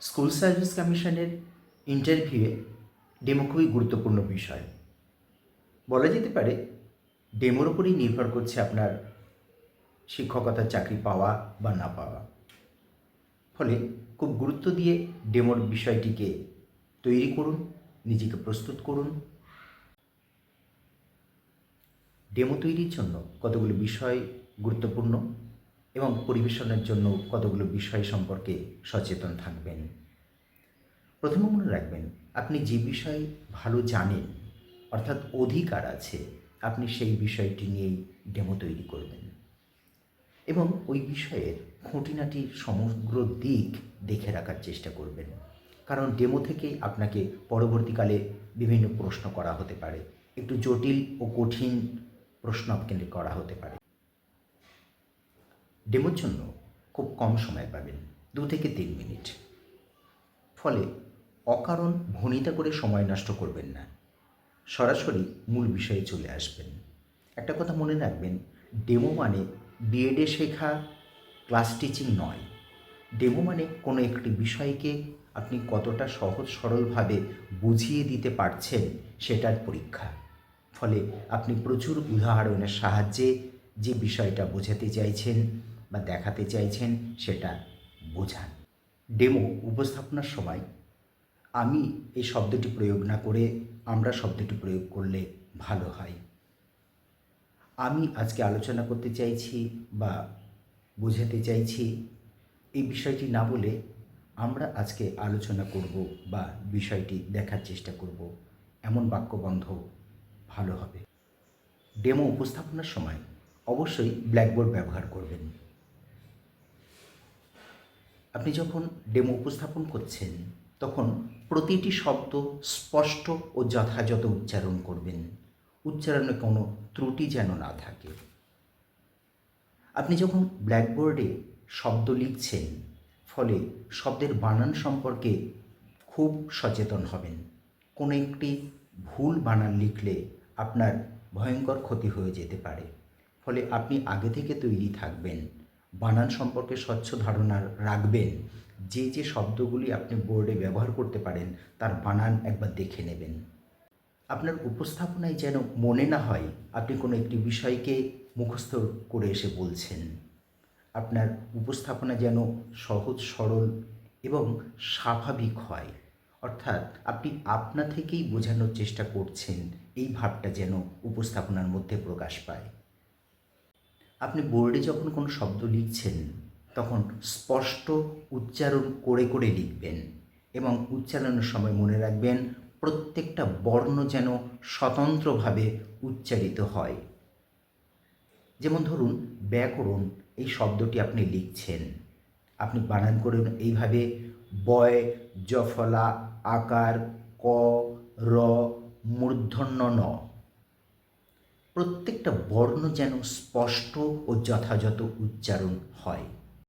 School service কমিশনের ইন্টারভিউয়ে demo খুবই গুরুত্বপূর্ণ বিষয়। বলা যেতে পারে ডেমোর উপরেই নির্ভর করছে আপনার শিক্ষকতার চাকরি পাওয়া বা না পাওয়া। ফলে খুব গুরুত্ব দিয়ে ডেমোর বিষয়টিকে তৈরি করুন, নিজেকে প্রস্তুত করুন। ডেমো তৈরির জন্য কতগুলো বিষয় গুরুত্বপূর্ণ? এবং পরিবেশনের জন্য কতগুলো বিষয় সম্পর্কে সচেতন থাকবেন। প্রথমে মনে রাখবেন, আপনি যে বিষয় ভালো জানেন, অর্থাৎ অধিকার আছে, আপনি সেই বিষয়টি নিয়েই ডেমো তৈরি করবেন। এবং ওই বিষয়ের খুঁটিনাটির সমগ্র দিক দেখে রাখার চেষ্টা করবেন। কারণ ডেমো থেকেই আপনাকে পরবর্তীকালে বিভিন্ন প্রশ্ন করা হতে পারে। একটু জটিল ও কঠিন প্রশ্ন আপনাকে করা হতে পারে। ডেমোর জন্য খুব কম সময় পাবেন, দু থেকে তিন মিনিট। ফলে অকারণ ভনিতা করে সময় নষ্ট করবেন না। সরাসরি মূল বিষয়ে চলে আসবেন। একটা কথা মনে রাখবেন, ডেমো মানে বিএডে শেখা ক্লাস টিচিং নয়। ডেমো মানে কোনো একটি বিষয়কে আপনি কতটা সহজ সরলভাবে বুঝিয়ে দিতে পারছেন সেটার পরীক্ষা। ফলে আপনি প্রচুর উদাহরণের সাহায্যে যে বিষয়টা বোঝাতে চাইছেন বা দেখাতে চাইছেন সেটা বোঝান। ডেমো উপস্থাপনার সময় আমি এই শব্দটি প্রয়োগ না করে আমরা শব্দটি প্রয়োগ করলে ভালো হয়। আমি আজকে আলোচনা করতে চাইছি বা বোঝাতে চাইছি এই বিষয়টি না বলে আমরা আজকে আলোচনা করব বা বিষয়টি দেখার চেষ্টা করব। এমন বাক্যবন্ধ ভালো হবে। ডেমো উপস্থাপনার সময় অবশ্যই ব্ল্যাকবোর্ড ব্যবহার করবেন। আপনি যখন ডেমো উপস্থাপন করছেন, তখন প্রতিটি শব্দ স্পষ্ট ও যথাযথ উচ্চারণ করবেন। উচ্চারণে কোনো ত্রুটি যেন না থাকে। আপনি যখন ব্ল্যাকবোর্ডে শব্দ লিখছেন, ফলে শব্দের বানান সম্পর্কে খুব সচেতন হবেন। কোনো একটি ভুল বানান লিখলে আপনার ভয়ঙ্কর ক্ষতি হয়ে যেতে পারে। ফলে আপনি আগে থেকে তৈরি থাকবেন। বানান সম্পর্কে স্বচ্ছ ধারণা রাখবেন। যে যে শব্দগুলি আপনি বোর্ডে ব্যবহার করতে পারেন, তার বানান একবার দেখে নেবেন। আপনার উপস্থাপনায় যেন মনে না হয়, আপনি কোনো একটি বিষয়কে মুখস্থ করে এসে বলছেন। আপনার উপস্থাপনা যেন সহজ, সরল এবং স্বাভাবিক হয়। অর্থাৎ আপনি আপনা থেকেই বোঝানোর চেষ্টা করছেন, এই ভাবটা যেন উপস্থাপনার মধ্যে প্রকাশ পায়। আপনি বোর্ডে যখন কোনো শব্দ লিখছেন, তখন স্পষ্ট উচ্চারণ করে করে লিখবেন এবং উচ্চারণের সময় মনে রাখবেন, প্রত্যেকটা বর্ণ যেন স্বতন্ত্রভাবে উচ্চারিত হয়। যেমন ধরুন, ব্যাকরণ, এই শব্দটি আপনি লিখছেন। আপনি বানান করুন এইভাবে, বয়, জফলা, আকার, ক, র, মূর্ধন্য, ন। প্রত্যেকটা বর্ণ যেন স্পষ্ট ও যথাযথ উচ্চারণ হয়।